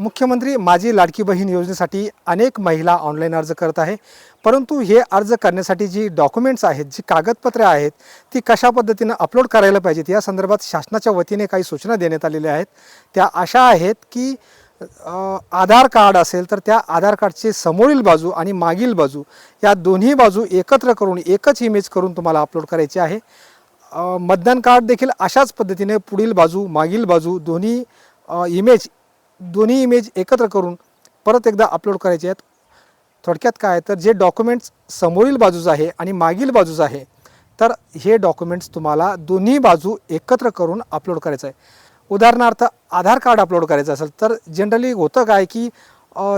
मुख्यमंत्री माझी लाडकी बहीण योजनेसाठी अनेक महिला ऑनलाईन अर्ज करत आहे. परंतु हे अर्ज करण्यासाठी जी डॉक्युमेंट्स आहेत जी कागदपत्रे आहेत ती कशा पद्धतीनं अपलोड करायला पाहिजेत? या संदर्भात शासनाच्या वतीने काही सूचना देण्यात आलेल्या आहेत. त्या अशा आहेत की आधार कार्ड असेल तर त्या आधार कार्डची समोरील बाजू आणि मागील बाजू या दोन्ही बाजू एकत्र करून एकच इमेज करून तुम्हाला अपलोड करायची आहे. मतदान कार्ड देखील अशाच पद्धतीने पुढील बाजू मागील बाजू दोन्ही इमेज दोन्ही इमेज एकत्र करून परत एकदा अपलोड करायचे आहेत. थोडक्यात काय तर जे डॉक्युमेंट्स समोरील बाजूच आहे आणि मागील बाजूच आहे तर हे डॉक्युमेंट्स तुम्हाला दोन्ही बाजू एकत्र करून अपलोड करायचं आहे. उदाहरणार्थ आधार कार्ड अपलोड करायचं असेल तर जनरली होतं काय की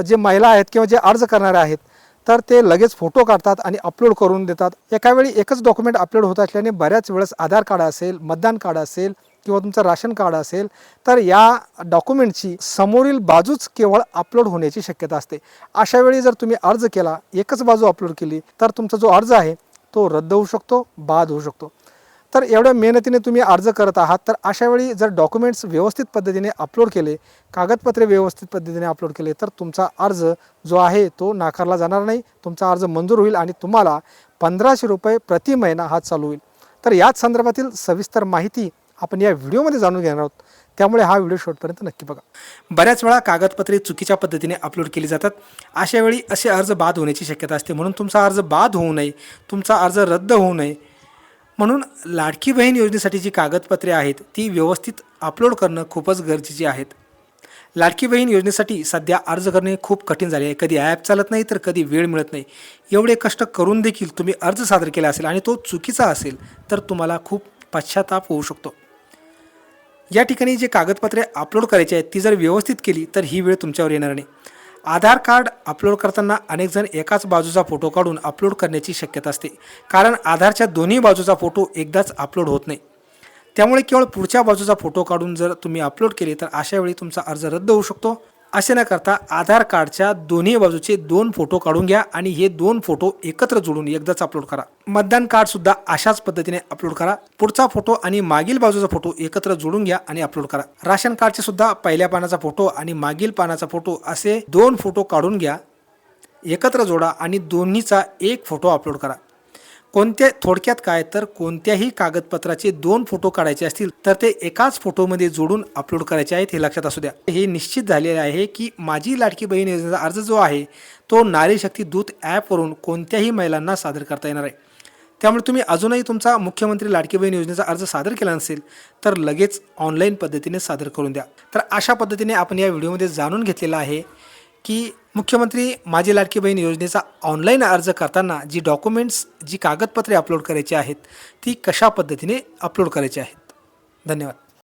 जे महिला आहेत किंवा जे अर्ज करणारे आहेत तर ते लगेच फोटो काढतात आणि अपलोड करून देतात. एका वेळी एकच डॉक्युमेंट अपलोड होत असल्याने बऱ्याच वेळेस आधार कार्ड असेल मतदान कार्ड असेल किंवा तुमचं राशन कार्ड असेल तर या डॉक्युमेंटची समोरील बाजूच केवळ अपलोड होण्याची शक्यता असते. अशा वेळी जर तुम्ही अर्ज केला एकच बाजू अपलोड केली तर तुमचा जो अर्ज आहे तो रद्द होऊ शकतो बाद होऊ शकतो. तर एवढ्या मेहनतीने तुम्ही अर्ज करत आहात तर अशा वेळी जर डॉक्युमेंट्स व्यवस्थित पद्धतीने अपलोड केले कागदपत्रे व्यवस्थित पद्धतीने अपलोड केले तर तुमचा अर्ज जो आहे तो नाकारला जाणार नाही. तुमचा अर्ज मंजूर होईल आणि तुम्हाला पंधराशे रुपये प्रति महिना हा चालू होईल. तर याच संदर्भातील सविस्तर माहिती आपण या व्हिडिओमध्ये जाणून घेणार आहोत. त्यामुळे हा व्हिडिओ शेवटपर्यंत नक्की बघा. बऱ्याच वेळा कागदपत्रे चुकीच्या पद्धतीने अपलोड केली जातात. अशा वेळी असे अर्ज बाद होण्याची शक्यता असते. म्हणून तुमचा अर्ज बाद होऊ नये. तुमचा अर्ज रद्द होऊ नये. म्हणून लाडकी बहीण योजनेसाठी जी कागदपत्रे आहेत ती व्यवस्थित अपलोड करणं खूपच गरजेची आहेत. लाडकी बहीण योजनेसाठी सध्या अर्ज करणे खूप कठीण झाले आहे. कधी ॲप चालत नाही तर कधी वेळ मिळत नाही. एवढे कष्ट करून देखील तुम्ही अर्ज सादर केला असेल आणि तो चुकीचा असेल तर तुम्हाला खूप पश्चाताप होऊ शकतो. या ठिकाणी जे कागदपत्रे अपलोड करायची आहेत ती जर व्यवस्थित केली तर ही वेळ तुमच्यावर येणार नाही. आधार कार्ड अपलोड करताना अनेकजण एकाच बाजूचा फोटो काढून अपलोड करण्याची शक्यता असते. कारण आधारच्या दोन्ही बाजूचा फोटो एकदाच अपलोड होत नाही. त्यामुळे केवळ पुढच्या बाजूचा फोटो काढून जर तुम्ही अपलोड केले तर अशा वेळी तुमचा अर्ज रद्द होऊ शकतो. असे न करता आधार कार्डच्या दोन्ही बाजूचे दोन फोटो काढून घ्या आणि हे दोन फोटो एकत्र जोडून एकदाच अपलोड करा. मतदान कार्ड सुद्धा अशाच पद्धतीने अपलोड करा. पुढचा फोटो आणि मागील बाजूचा फोटो एकत्र जोडून घ्या आणि अपलोड करा. राशन कार्डचे सुद्धा पहिल्या पानाचा फोटो आणि मागील पानाचा फोटो असे दोन फोटो काढून घ्या. एकत्र जोडा आणि दोन्हीचा एक फोटो अपलोड करा. कोणत्या थोडक्यात काय तर कोणत्याही कागदपत्राचे दोन फोटो काढायचे असतील तर ते एकाच फोटोमध्ये जोडून अपलोड करायचे आहेत हे लक्षात असू द्या. हे निश्चित झालेले आहे की माझी लाडकी बहीण योजनेचा अर्ज जो आहे तो नारी शक्ती दूत ॲपवरून कोणत्याही महिलांना सादर करता येणार आहे. त्यामुळे तुम्ही अजूनही तुमचा मुख्यमंत्री लाडकी बहीण योजनेचा अर्ज सादर केला नसेल तर लगेच ऑनलाईन पद्धतीने सादर करून द्या. तर अशा पद्धतीने आपण या व्हिडिओमध्ये जाणून घेतलेलं आहे की मुख्यमंत्री माझी लाडकी बहीण योजनेचा ऑनलाईन अर्ज करताना जी डॉक्युमेंट्स जी कागदपत्रे अपलोड करायची आहेत ती कशा पद्धतीने अपलोड करायची आहेत? धन्यवाद.